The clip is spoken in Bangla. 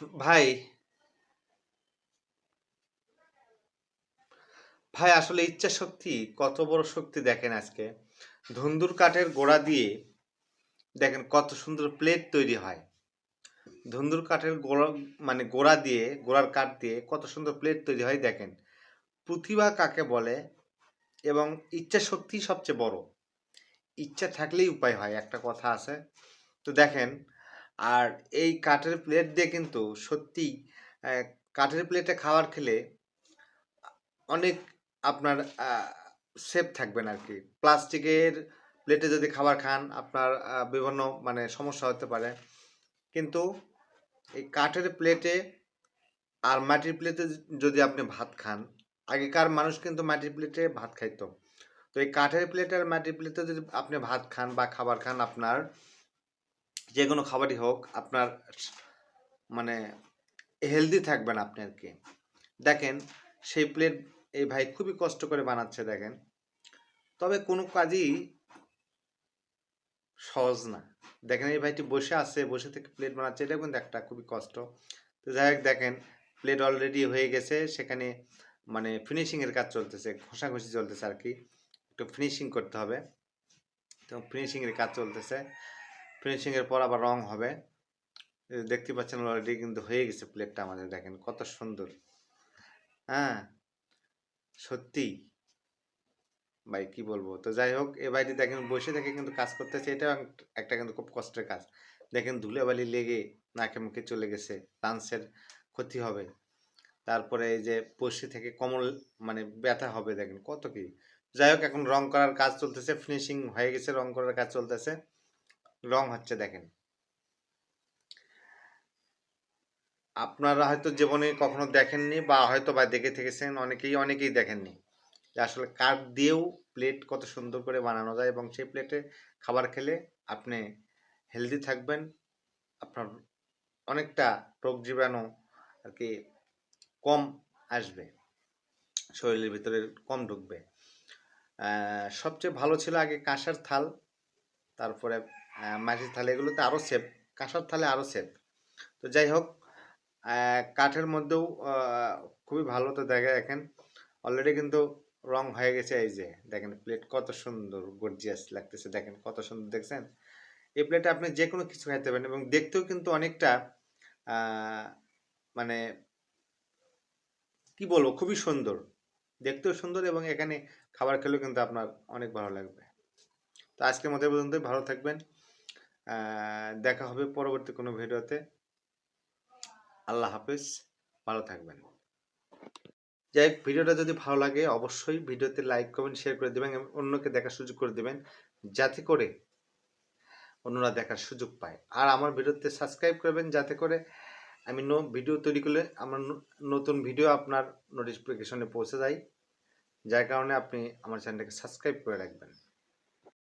ভাই ভাই, আসলে ইচ্ছা শক্তি, কত বড় শক্তি দেখেন আজকে। ধুন্দুর কাঠের গোড়া দিয়ে দেখেন কত সুন্দর প্লেট তৈরি হয়। ধুন্দুর কাঠের গোড়া মানে গোড়া দিয়ে, গোড়ার কাঠ দিয়ে কত সুন্দর প্লেট তৈরি হয় দেখেন। প্রতিভা কাকে বলে এবং ইচ্ছা শক্তি সবচেয়ে বড়। ইচ্ছা থাকলেই উপায় হয়, একটা কথা আছে। তো দেখেন আর এই কাঠের প্লেট দিয়ে কিন্তু সত্যি কাঠের প্লেটে খাবার খেলে অনেক আপনার সেফ থাকবেন আর কি প্লাস্টিকের প্লেটে যদি খাবার খান, আপনার বিভিন্ন মানে সমস্যা হতে পারে। কিন্তু এই কাঠের প্লেটে আর মাটির প্লেটে যদি আপনি ভাত খান, আগেকার মানুষ কিন্তু মাটির প্লেটে ভাত খাইতো। তো এই কাঠের প্লেট আর মাটির প্লেটে যদি আপনি ভাত খান বা খাবার খান আপনার যে কোনো খাবারই হোক, আপনার মানে হেলদি থাকবেন আপনি আর কি। দেখেন, সেই প্লেট এই ভাই খুবই কষ্ট করে বানাচ্ছে, দেখেন। তবে কোনো কাজই সহজ না। দেখেন, এই ভাইটি বসে আছে, বসে থেকে প্লেট বানাচ্ছে এটা কিন্তু একটা খুবই কষ্ট। তো যাই হোক, দেখেন প্লেট অলরেডি হয়ে গেছে, সেখানে মানে ফিনিশিংয়ের কাজ চলতেছে, ঘষাঘষি চলতেছে আর কি। একটু ফিনিশিং করতে হবে। তো ফিনিশিংয়ের কাজ চলতেছে। ফিনিশিংয়ের পর আবার রং হবে। দেখতে পাচ্ছেন অলরেডি কিন্তু হয়ে গেছে প্লেটটা আমাদের, দেখেন কত সুন্দর। হ্যাঁ সত্যি। ভাই, কি বলব? তো যাই হোক, এ বাড়িতে দেখেন, বসে থেকে কিন্তু কাজ করতেছে এটা একটা কিন্তু খুব কষ্টের কাজ। দেখেন ধুলেবালি লেগে নাকে মুখে চলে গেছে, লাঞ্চের ক্ষতি হবে। তারপরে এই যে বসে থেকে কমল মানে ব্যথা হবে, দেখেন কত কি। যাই হোক, এখন রং করার কাজ চলতেছে ফিনিশিং হয়ে গেছে, রং করার কাজ চলতেছে। রং হচ্ছে দেখেন। আপনারা হয়তো জীবনে কখনো দেখেননি বা হয়তো বা দেখে থেকেছেন, অনেকেই অনেকেই দেখেননি যে আসলে কাঠ দিয়েও প্লেট কত সুন্দর করে বানানো যায় এবং সেই প্লেটে খাবার খেলে আপনি হেলদি থাকবেন, আপনার অনেকটা রোগ জীবাণু আর কি কম আসবে, শরীরের ভিতরে কম ঢুকবে। সবচেয়ে ভালো ছিল আগে কাঁসার থাল, তারপরে মাটির থাল, এগুলোতে আরও সেফ কাঁসার থালে আরও সেফ তো যাই হোক কাঠের মধ্যেও খুবই ভালো তো দেখা দেখেন অলরেডি কিন্তু রং হয়ে গেছে এই যে, দেখেন প্লেট কত সুন্দর গর্জিয়াস লাগতেছে, দেখেন কত সুন্দর দেখছেন? এই প্লেটে আপনি যে কোনো কিছু খাইতে পারেন এবং দেখতেও কিন্তু অনেকটা মানে কি বলব, খুবই সুন্দর। দেখতেও সুন্দর এবং এখানে খাবার খেলেও কিন্তু আপনার অনেক ভালো লাগবে। তো আজকের এই পর্যন্তই, ভালো থাকবেন। দেখা হবে পরবর্তী কোনো ভিডিওতে। আল্লাহ হাফেজ, ভালো থাকবেন। যাই হোক, ভিডিওটা যদি ভালো লাগে, অবশ্যই ভিডিওতে লাইক, কমেন্ট, শেয়ার করে দেবেন এবং অন্যকে দেখার সুযোগ করে দেবেন, যাতে করে অন্যরা দেখার সুযোগ পায়। আর আমার ভিডিওতে সাবস্ক্রাইব করবেন যাতে করে আমি নো, ভিডিও তৈরি করলে আমার নতুন ভিডিও আপনার নোটিফিকেশনে পৌঁছে যায়। যার কারণে আপনি আমার চ্যানেলটাকে সাবস্ক্রাইব করে রাখবেন।